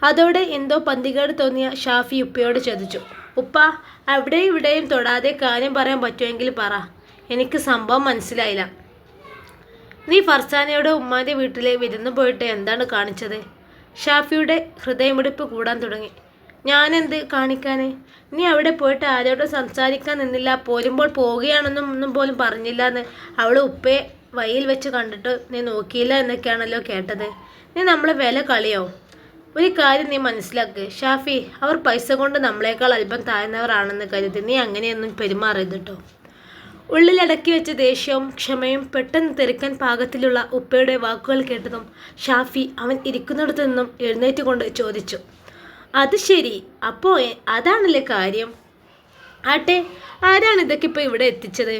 അതോടെ എന്തോ പന്തികേട് തോന്നിയ ഷാഫി ഉപ്പയോട് ചോദിച്ചു. ഉപ്പ അവിടെയും ഇവിടെയും തൊടാതെ കാര്യം പറയാൻ പറ്റുമെങ്കിൽ പറ. എനിക്ക് സംഭവം മനസ്സിലായില്ല. നീ ഫർസാനയുടെ ഉമ്മാന്റെ വീട്ടിലെ വിരുന്ന് പോയിട്ട് എന്താണ് കാണിച്ചത്? ഷാഫിയുടെ ഹൃദയമിടിപ്പ് കൂടാൻ തുടങ്ങി. ഞാനെന്ത് കാണിക്കാനേ? നീ അവിടെ പോയിട്ട് ആരോടും സംസാരിക്കാൻ നിന്നില്ല. പോരുമ്പോൾ പോവുകയാണെന്നും ഒന്നും പോലും പറഞ്ഞില്ല എന്ന് അവൾ ഉപ്പയെ വഴിയിൽ വെച്ച് കണ്ടിട്ട് നീ നോക്കിയില്ല എന്നൊക്കെയാണല്ലോ കേട്ടത്. നീ നമ്മളെ വില കളിയോ? ഒരു കാര്യം നീ മനസ്സിലാക്ക്. ഷാഫി അവർ പൈസ കൊണ്ട് നമ്മളെക്കാൾ അല്പം താഴ്ന്നവരാണെന്ന് കരുതി നീ അങ്ങനെയൊന്നും പെരുമാറരുത് കേട്ടോ ഉള്ളിലടക്കി വെച്ച ദേഷ്യവും ക്ഷമയും പെട്ടെന്ന് തെറിക്കാൻ പാകത്തിലുള്ള ഉപ്പയുടെ വാക്കുകൾ കേട്ടതും ഷാഫി അവൻ ഇരിക്കുന്നിടത്തു നിന്നും എഴുന്നേറ്റുകൊണ്ട് ചോദിച്ചു അത് ശരി അപ്പോൾ അതാണല്ലേ കാര്യം? ആട്ടെ ആരാണ് ഇതൊക്കെ ഇപ്പോൾ ഇവിടെ എത്തിച്ചത്?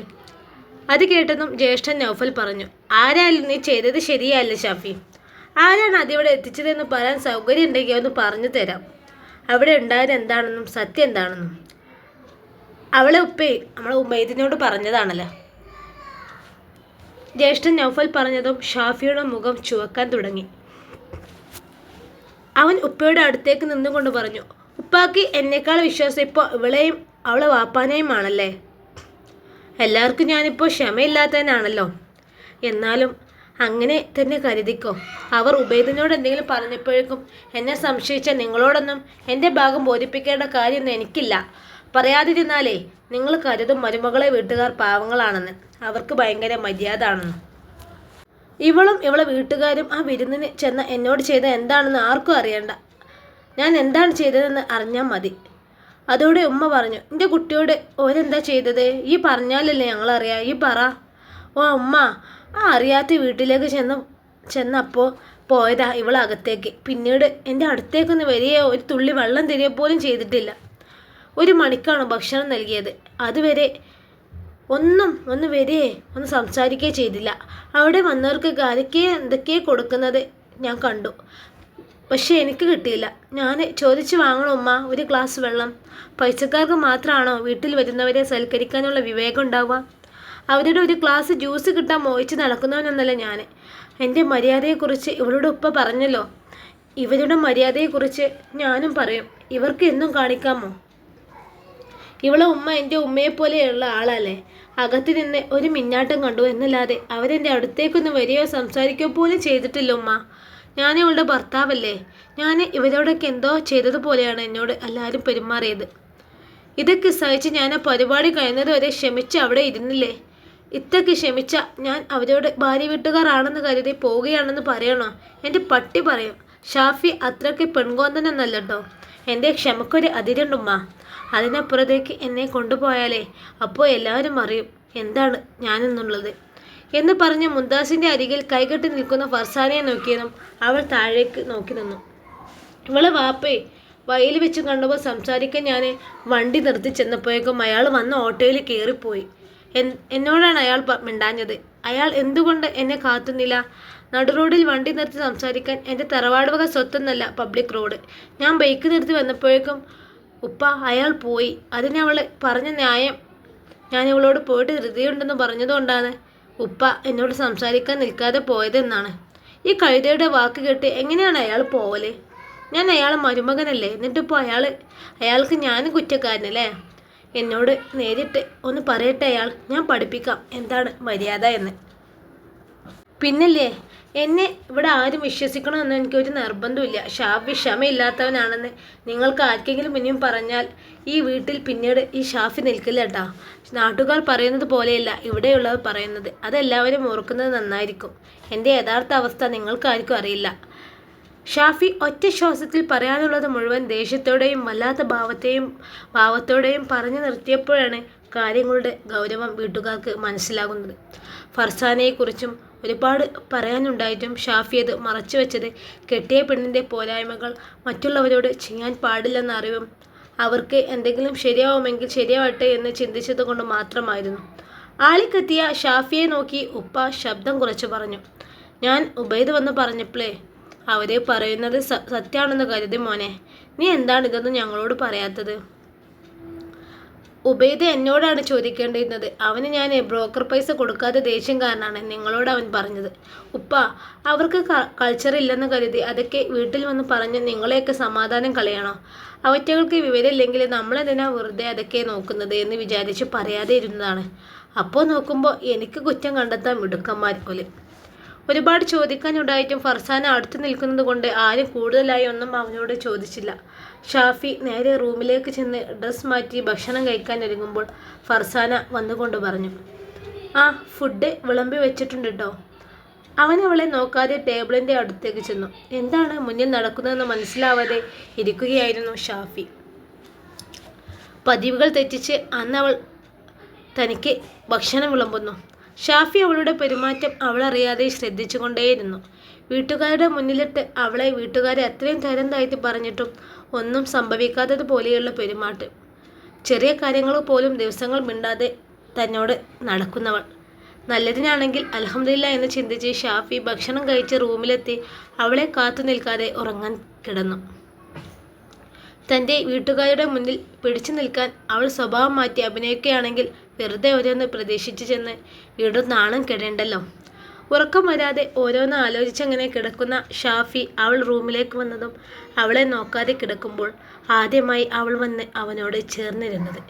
അത് കേട്ടതും ജ്യേഷ്ഠൻ നൗഫൽ പറഞ്ഞു ആരായാലും നീ ചെയ്തത് ശരിയല്ല ഷാഫി. ആരാണ് അതിവിടെ എത്തിച്ചതെന്ന് പറയാൻ സൗകര്യം ഉണ്ടെങ്കിൽ ഒന്ന് പറഞ്ഞു തരാം. അവിടെ ഉണ്ടായത് എന്താണെന്നും സത്യം എന്താണെന്നും. അവളെ ഉപ്പേ നമ്മളെ ഉമ്മയതിനോട് പറഞ്ഞതാണല്ലോ. ജ്യേഷ്ഠൻ നൗഫൽ പറഞ്ഞതും ഷാഫിയുടെ മുഖം ചുവക്കാൻ തുടങ്ങി. അവൻ ഉപ്പയുടെ അടുത്തേക്ക് നിന്നുകൊണ്ട് പറഞ്ഞു ഉപ്പാക്ക് എന്നേക്കാൾ വിശ്വാസം ഇപ്പോൾ ഇവളെയും അവളെ വാപ്പാനെയുമാണല്ലേ എല്ലാവർക്കും ഞാനിപ്പോൾ ക്ഷമയില്ലാത്തതിനാണല്ലോ എന്നാലും അങ്ങനെ തന്നെ കരുതിക്കോ. അവർ ഉബൈദിനോട് എന്തെങ്കിലും പറഞ്ഞപ്പോഴേക്കും എന്നെ സംശയിച്ച നിങ്ങളോടൊന്നും എന്റെ ഭാഗം ബോധിപ്പിക്കേണ്ട കാര്യമൊന്നും എനിക്കില്ല. പറയാതിരുന്നാലേ നിങ്ങൾ കരുതും മരുമകളെ വീട്ടുകാർ പാവങ്ങളാണെന്ന്. അവർക്ക് ഭയങ്കര മര്യാദ ആണെന്ന് ഇവളും ഇവളെ വീട്ടുകാരും ആ വിരുന്നിന് ചെന്ന എന്നോട് ചെയ്ത എന്താണെന്ന് ആർക്കും അറിയണ്ട. ഞാൻ എന്താണ് ചെയ്തതെന്ന് അറിഞ്ഞാൽ മതി. അതോടെ ഉമ്മ പറഞ്ഞു എന്റെ കുട്ടിയോട് ഓരെന്താ ചെയ്തത്? ഈ പറഞ്ഞാലല്ലേ ഞങ്ങളറിയാം? ഈ പറ. ഓ ഉമ്മ ആ അറിയാത്ത വീട്ടിലേക്ക് ചെന്ന് ചെന്നപ്പോൾ പോയതാ ഇവളകത്തേക്ക് പിന്നീട് എന്റെ അടുത്തേക്കൊന്ന് വരികയോ ഒരു തുള്ളി വെള്ളം തരികയോ പോലും ചെയ്തിട്ടില്ല. ഒരു മണിക്കാണ് ഭക്ഷണം നൽകിയത്. അതുവരെ ഒന്നും ഒന്ന് വരെ ഒന്ന് സംസാരിക്കുകയേ ചെയ്തില്ല. അവിടെ വന്നവർക്ക് ആരൊക്കെ എന്തൊക്കെയോ കൊടുക്കുന്നത് ഞാൻ കണ്ടു. പക്ഷേ എനിക്ക് കിട്ടിയില്ല. ഞാൻ ചോദിച്ചു വാങ്ങണം ഉമ്മ? ഒരു ഗ്ലാസ് വെള്ളം. പൈസക്കാർക്ക് മാത്രമാണോ വീട്ടിൽ വരുന്നവരെ സൽക്കരിക്കാനുള്ള വിവേകം ഉണ്ടാവുക? അവരുടെ ഒരു ഗ്ലാസ് ജ്യൂസ് കിട്ടാൻ മോഹിച്ച് നടക്കുന്നവനൊന്നല്ല ഞാൻ എന്റെ മര്യാദയെക്കുറിച്ച് ഇവളുടെ ഉപ്പ പറഞ്ഞല്ലോ. ഇവരുടെ മര്യാദയെക്കുറിച്ച് ഞാനും പറയും. ഇവർക്ക് എന്നും കാണിക്കാമോ? ഇവളെ ഉമ്മ എന്റെ ഉമ്മയെപ്പോലെയുള്ള ആളല്ലേ? അകത്ത് നിന്ന് ഒരു മിന്നാട്ടം കണ്ടു എന്നല്ലാതെ അവരെന്റെ അടുത്തേക്കൊന്ന് വരികയോ സംസാരിക്കുകയോ പോലും ചെയ്തിട്ടില്ല ഉമ്മ. ഞാൻ ഇവളുടെ ഭർത്താവല്ലേ? ഞാൻ ഇവരോടൊക്കെ എന്തോ ചെയ്തതുപോലെയാണ് എന്നോട് എല്ലാവരും പെരുമാറിയത്. ഇതൊക്കെ സഹിച്ച് ഞാൻ ആ പരിപാടി കഴിയുന്നത് വരെ ക്ഷമിച്ച് അവിടെ ഇരുന്നില്ലേ? ഇതൊക്കെ ക്ഷമിച്ച ഞാൻ അവരോട് ഭാര്യ വീട്ടുകാരാണെന്ന് കരുതി പോവുകയാണെന്ന് പറയണോ? എന്റെ പട്ടി പറയും ഷാഫി അത്രയ്ക്ക് പെൺകോന്തനൊന്നല്ല എന്റെ ക്ഷമക്കൊരു അതിരുണ്ടുമ്മ അതിനപ്പുറത്തേക്ക് എന്നെ കൊണ്ടുപോയാലേ? അപ്പോൾ എല്ലാവരും അറിയും എന്താണ് ഞാനെന്നുള്ളത്. എന്ന് പറഞ്ഞ് മുന്താസിന്റെ അരികിൽ കൈകെട്ടി നിൽക്കുന്ന ഫർസാനയെ നോക്കിയതും അവൾ താഴേക്ക് നോക്കി നിന്നു. ഇവളെ വാപ്പേ വയൽ വെച്ച് കണ്ടപ്പോൾ സംസാരിക്കാൻ ഞാൻ വണ്ടി നിർത്തി ചെന്നപ്പോഴേക്കും അയാൾ വന്ന ഓട്ടോയിൽ കയറിപ്പോയി എന്നോടാണ് അയാൾ മിണ്ടാഞ്ഞത്. അയാൾ എന്തുകൊണ്ട് എന്നെ കാത്തുന്നില്ല? നടുറോഡിൽ വണ്ടി നിർത്തി സംസാരിക്കാൻ എന്റെ തറവാട് വക സ്വത്തൊന്നല്ല പബ്ലിക് റോഡ് ഞാൻ ബൈക്ക് നിർത്തി വന്നപ്പോഴേക്കും ഉപ്പ അയാൾ പോയി. അതിന് അവൾ പറഞ്ഞ ന്യായം ഞാൻ ഇവളോട് പോയിട്ട് ധൃതിയുണ്ടെന്ന് പറഞ്ഞതുകൊണ്ടാണ് ഉപ്പ എന്നോട് സംസാരിക്കാൻ നിൽക്കാതെ പോയതെന്നാണ്. ഈ കഴുതയുടെ വാക്ക് കേട്ട് എങ്ങനെയാണ് അയാൾ പോവൽ? ഞാൻ അയാളെ മരുമകനല്ലേ. എന്നിട്ടിപ്പോൾ അയാൾ അയാൾക്ക് ഞാനും കുറ്റക്കാരനല്ലേ? എന്നോട് നേരിട്ട് ഒന്ന് പറയട്ടെ അയാൾ. ഞാൻ പഠിപ്പിക്കാം. എന്താണ് മര്യാദ എന്ന്. പിന്നല്ലേ എന്നെ ഇവിടെ ആരും വിശ്വസിക്കണമെന്ന് എനിക്കൊരു നിർബന്ധമില്ല ഷാഫി ക്ഷമയില്ലാത്തവനാണെന്ന് നിങ്ങൾക്ക് ആർക്കെങ്കിലും ഇനിയും പറഞ്ഞാൽ ഈ വീട്ടിൽ പിന്നീട് ഈ ഷാഫി നിൽക്കില്ല കേട്ടോ നാട്ടുകാർ പറയുന്നത് പോലെയല്ല ഇവിടെയുള്ളവർ പറയുന്നത്. അതെല്ലാവരും ഓർക്കുന്നത് നന്നായിരിക്കും. എന്റെ യഥാർത്ഥ അവസ്ഥ നിങ്ങൾക്കാർക്കും അറിയില്ല. ഷാഫി ഒറ്റ ശ്വാസത്തിൽ പറയാനുള്ളത് മുഴുവൻ ദേഷ്യത്തോടെയും വല്ലാത്ത ഭാവത്തെയും ഭാവത്തോടെയും പറഞ്ഞു നിർത്തിയപ്പോഴാണ് കാര്യങ്ങളുടെ ഗൗരവം വീട്ടുകാർക്ക് മനസ്സിലാകുന്നത്. ഫർസാനയെക്കുറിച്ചും ഒരുപാട് പറയാനുണ്ടായിട്ടും ഷാഫി അത് മറച്ചു വെച്ചത് കെട്ടിയ പെണ്ണിന്റെ പോരായ്മകൾ മറ്റുള്ളവരോട് ചെയ്യാൻ പാടില്ലെന്ന അറിവും അവർക്ക് എന്തെങ്കിലും ശരിയാവുമെങ്കിൽ ശരിയാവട്ടെ എന്ന് ചിന്തിച്ചത് കൊണ്ട് മാത്രമായിരുന്നു. ആളിക്കെത്തിയ ഷാഫിയെ നോക്കി ഉപ്പ ശബ്ദം കുറച്ച് പറഞ്ഞു. ഞാൻ ഉബൈദ് വന്ന് പറഞ്ഞപ്പോഴേ അവരെ പറയുന്നത് സത്യമാണെന്ന് കരുതി മോനെ. നീ എന്താണ് ഇതൊന്നും ഞങ്ങളോട് പറയാത്തത്? ഉബൈദ് എന്നോടാണ് ചോദിക്കേണ്ടിയിരുന്നത്. അവന് ഞാൻ ബ്രോക്കർ പൈസ കൊടുക്കാതെ ദേഷ്യം കാരണമാണ് നിങ്ങളോട് അവൻ പറഞ്ഞത്. ഉപ്പ അവർക്ക് കൾച്ചർ ഇല്ലെന്ന് കരുതി അതൊക്കെ വീട്ടിൽ വന്ന് പറഞ്ഞ് നിങ്ങളെയൊക്കെ സമാധാനം കളയണോ? അവറ്റകൾക്ക് വിവരമില്ലെങ്കിൽ നമ്മളെന്തിനാ വെറുതെ അതൊക്കെ നോക്കുന്നത് എന്ന് വിചാരിച്ച് പറയാതെ ഇരുന്നതാണ്. അപ്പോൾ നോക്കുമ്പോൾ എനിക്ക് കുറ്റം കണ്ടെത്താൻ മിടുക്കന്മാർ ഒരുപാട് ചോദിക്കാനുണ്ടായിട്ടും ഫർസാന അടുത്ത് നിൽക്കുന്നത് കൊണ്ട് ആരും കൂടുതലായി ഒന്നും അവനോട് ചോദിച്ചില്ല. ഷാഫി നേരെ റൂമിലേക്ക് ചെന്ന് ഡ്രസ് മാറ്റി ഭക്ഷണം കഴിക്കാൻ ഒരുങ്ങുമ്പോൾ ഫർസാന വന്നുകൊണ്ട് പറഞ്ഞു ആ ഫുഡ് വിളമ്പി വെച്ചിട്ടുണ്ട് കേട്ടോ അവൻ അവളെ നോക്കാതെ ടേബിളിന്റെ അടുത്തേക്ക് ചെന്നു. എന്താണ് മുന്നിൽ നടക്കുന്നതെന്ന് മനസ്സിലാവാതെ ഇരിക്കുകയായിരുന്നു ഷാഫി. പതിവുകൾ തെറ്റിച്ച് അന്ന് അവൾ തനിക്ക് ഭക്ഷണം വിളമ്പുന്നു. ഷാഫി അവളുടെ പെരുമാറ്റം അവളറിയാതെ ശ്രദ്ധിച്ചുകൊണ്ടേയിരുന്നു. വീട്ടുകാരുടെ മുന്നിലിട്ട് അവളെ വീട്ടുകാരെ അത്രയും തരം താഴ്ത്തി പറഞ്ഞിട്ടും ഒന്നും സംഭവിക്കാത്തതുപോലെയുള്ള പെരുമാറ്റം ചെറിയ കാര്യങ്ങൾ പോലും ദിവസങ്ങൾ മിണ്ടാതെ തന്നോട് നടക്കുന്നവൾ. നല്ലതിനാണെങ്കിൽ അലഹമില്ല എന്ന് ചിന്തിച്ച് ഷാഫി ഭക്ഷണം കഴിച്ച് റൂമിലെത്തി അവളെ കാത്തു നിൽക്കാതെ ഉറങ്ങാൻ കിടന്നു. തന്റെ വീട്ടുകാരുടെ മുന്നിൽ പിടിച്ചു നിൽക്കാൻ അവൾ സ്വഭാവം മാറ്റി അഭിനയിക്കുകയാണെങ്കിൽ വെറുതെ ഓരോന്ന് പ്രതീക്ഷിച്ചു ചെന്ന് ഇടും നാണം കെടേണ്ടല്ലോ. ഉറക്കം വരാതെ ഓരോന്ന് ആലോചിച്ചങ്ങനെ കിടക്കുന്ന ഷാഫി അവൾ റൂമിലേക്ക് വന്നതും അവളെ നോക്കാതെ കിടക്കുമ്പോൾ ആദ്യമായി അവൾ വന്ന് അവനോട് ചേർന്നിരുന്നത്.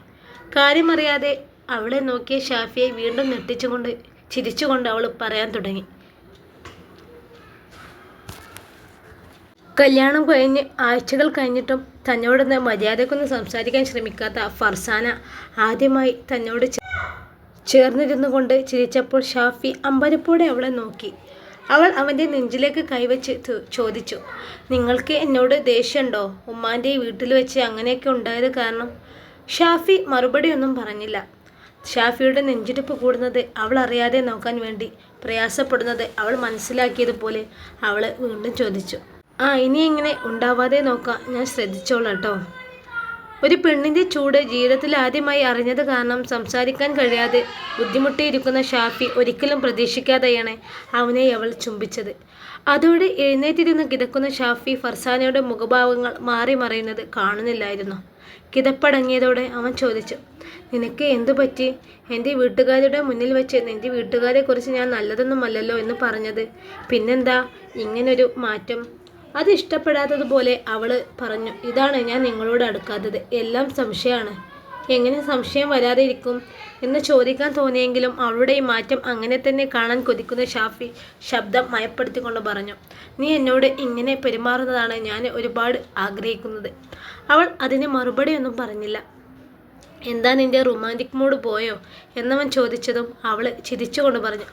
കാര്യമറിയാതെ അവളെ നോക്കിയ ഷാഫിയെ വീണ്ടും ഞെട്ടിച്ചുകൊണ്ട് ചിരിച്ചുകൊണ്ട് അവൾ പറയാൻ തുടങ്ങി. കല്യാണം കഴിഞ്ഞ് ആഴ്ചകൾ കഴിഞ്ഞിട്ടും തന്നോടൊന്ന് മര്യാദക്കൊന്ന് സംസാരിക്കാൻ ശ്രമിക്കാത്ത ഫർസാന ആദ്യമായി തന്നോട് ചേർന്നിരുന്നു കൊണ്ട് ചിരിച്ചപ്പോൾ ഷാഫി അമ്പരപ്പോടെ അവളെ നോക്കി. അവൾ അവന്റെ നെഞ്ചിലേക്ക് കൈവച്ച് ചോദിച്ചു നിങ്ങൾക്ക് എന്നോട് ദേഷ്യമുണ്ടോ? ഉമ്മാന്റെ വീട്ടിൽ വെച്ച് അങ്ങനെയൊക്കെ ഉണ്ടായത് കാരണം? ഷാഫി മറുപടി ഒന്നും പറഞ്ഞില്ല. ഷാഫിയുടെ നെഞ്ചിടിപ്പ് കൂടുന്നത് അവൾ അറിയാതെ നോക്കാൻ വേണ്ടി പ്രയാസപ്പെടുന്നത് അവൾ മനസ്സിലാക്കിയതുപോലെ അവൾ വീണ്ടും ചോദിച്ചു ആ ഇനി ഇങ്ങനെ ഉണ്ടാവാതെ നോക്കാം. ഞാൻ ശ്രദ്ധിച്ചോളാം കേട്ടോ. ഒരു പെണ്ണിന്റെ ചൂട് ജീവിതത്തിൽ ആദ്യമായി അറിഞ്ഞത് കാരണം സംസാരിക്കാൻ കഴിയാതെ ബുദ്ധിമുട്ടിയിരിക്കുന്ന ഷാഫി ഒരിക്കലും പ്രതീക്ഷിക്കാതെയാണ് അവനെ അവൾ ചുംബിച്ചത്. അതോടെ എഴുന്നേറ്റിരുന്ന് കിടക്കുന്ന ഷാഫി ഫർസാനയുടെ മുഖഭാവങ്ങൾ മാറി മറയുന്നത് കാണുന്നില്ലായിരുന്നു. കിതപ്പടങ്ങിയതോടെ അവൻ ചോദിച്ചു നിനക്ക് എന്തു പറ്റി? എന്റെ വീട്ടുകാരുടെ മുന്നിൽ വെച്ച് നിന്റെ വീട്ടുകാരെക്കുറിച്ച് ഞാൻ നല്ലതൊന്നുമല്ലല്ലോ എന്ന് പറഞ്ഞത്. പിന്നെന്താ? ഇങ്ങനൊരു മാറ്റം. അത് ഇഷ്ടപ്പെടാത്തതുപോലെ അവൾ പറഞ്ഞു ഇതാണ് ഞാൻ നിങ്ങളോട് അടുക്കാത്തത്. എല്ലാം സംശയമാണ്. എങ്ങനെ സംശയം വരാതെ ഇരിക്കും എന്ന് ചോദിക്കാൻ തോന്നിയെങ്കിലും അവളുടെ ഈ മാറ്റം അങ്ങനെ തന്നെ കാണാൻ കൊതിക്കുന്ന ഷാഫി ശബ്ദം മയപ്പെടുത്തിക്കൊണ്ട് പറഞ്ഞു നീ എന്നോട് ഇങ്ങനെ പെരുമാറുന്നതാണ് ഞാൻ ഒരുപാട് ആഗ്രഹിക്കുന്നത്. അവൾ അതിന് മറുപടിയൊന്നും പറഞ്ഞില്ല. എന്താ നിന്റെ റൊമാന്റിക് മൂഡ് പോയോ? എന്നവൻ ചോദിച്ചതും അവൾ ചിരിച്ചുകൊണ്ട് പറഞ്ഞു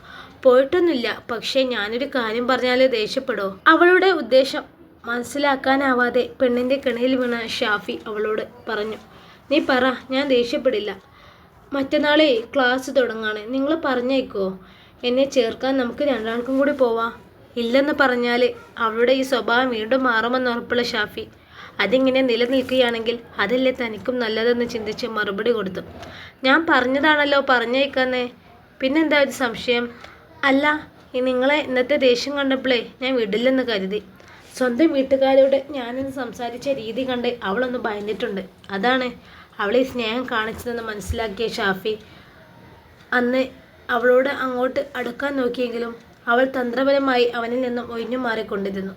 പോയിട്ടൊന്നുമില്ല. പക്ഷേ ഞാനൊരു കാര്യം പറഞ്ഞാൽ ദേഷ്യപ്പെടുമോ അവളുടെ ഉദ്ദേശം മനസ്സിലാക്കാനാവാതെ പെണ്ണിന്റെ കിണയിൽ വീണ ഷാഫി അവളോട് പറഞ്ഞു നീ പറ ഞാൻ ദേഷ്യപ്പെടില്ല. മറ്റന്നാളേ ക്ലാസ് തുടങ്ങാണ്. നിങ്ങൾ പറഞ്ഞേക്കോ. എന്നെ ചേർക്കാൻ നമുക്ക് രണ്ടാൾക്കും കൂടി പോവാം. ഇല്ലെന്ന് പറഞ്ഞാൽ അവളുടെ ഈ സ്വഭാവം വീണ്ടും മാറുമെന്ന് ഉറപ്പുള്ള ഷാഫി അതിങ്ങനെ നിലനിൽക്കുകയാണെങ്കിൽ അതല്ലേ തനിക്കും നല്ലതെന്ന് ചിന്തിച്ച് മറുപടി കൊടുത്തു. ഞാൻ പറഞ്ഞതാണല്ലോ പറഞ്ഞേക്കാന്നേ. പിന്നെന്താ ഒരു സംശയം? അല്ല നിങ്ങളെ ഇന്നത്തെ ദേഷ്യം കണ്ടപ്പോഴേ ഞാൻ വിടില്ലെന്ന് കരുതി. സ്വന്തം വീട്ടുകാരോട് ഞാനിന്ന് സംസാരിച്ച രീതി കണ്ട് അവളൊന്ന് ഭയന്നിട്ടുണ്ട്. അതാണ് അവളെ സ്നേഹം കാണിച്ചതെന്ന് മനസ്സിലാക്കിയ ഷാഫി. അന്ന് അവളോട് അങ്ങോട്ട് അടുക്കാൻ നോക്കിയെങ്കിലും അവൾ തന്ത്രപരമായി അവനിൽ നിന്നും ഒഴിഞ്ഞു മാറിക്കൊണ്ടിരുന്നു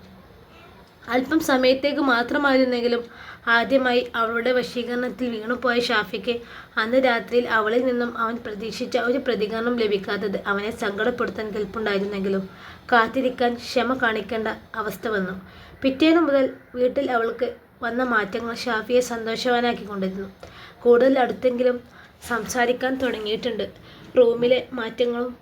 അല്പം സമയത്തേക്ക് മാത്രമായിരുന്നെങ്കിലും ആദ്യമായി അവളുടെ വശീകരണത്തിൽ വീണുപോയ ഷാഫിക്ക് അന്ന് രാത്രിയിൽ അവളിൽ നിന്നും അവൻ പ്രതീക്ഷിച്ച ഒരു പ്രതികരണം ലഭിക്കാത്തത് അവനെ സങ്കടപ്പെടുത്താൻ കെൽപ്പുണ്ടായിരുന്നെങ്കിലും കാത്തിരിക്കാൻ ക്ഷമ കാണിക്കേണ്ട അവസ്ഥ വന്നു. പിറ്റേന്ന് മുതൽ വീട്ടിൽ അവൾക്ക് വന്ന മാറ്റങ്ങൾ ഷാഫിയെ സന്തോഷവാനാക്കിക്കൊണ്ടിരുന്നു. കൂടുതൽ അടുത്തെങ്കിലും സംസാരിക്കാൻ തുടങ്ങിയിട്ടുണ്ട്. റൂമിലെ മാറ്റങ്ങളും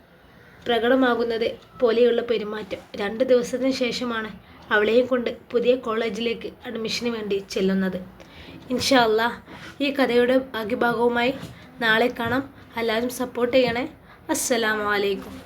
പ്രകടമാകുന്നത് പോലെയുള്ള പെരുമാറ്റം രണ്ട് ദിവസത്തിന് ശേഷമാണ് അവളെയും കൊണ്ട് പുതിയ കോളേജിലേക്ക് അഡ്മിഷന് വേണ്ടി ചെല്ലുന്നത്. ഇൻഷാ അല്ലാ ഈ കഥയുടെ ബാക്കി ഭാഗവുമായി നാളെ കാണാം. എല്ലാവരും സപ്പോർട്ട് ചെയ്യണേ. അസ്സലാമു അലൈക്കും.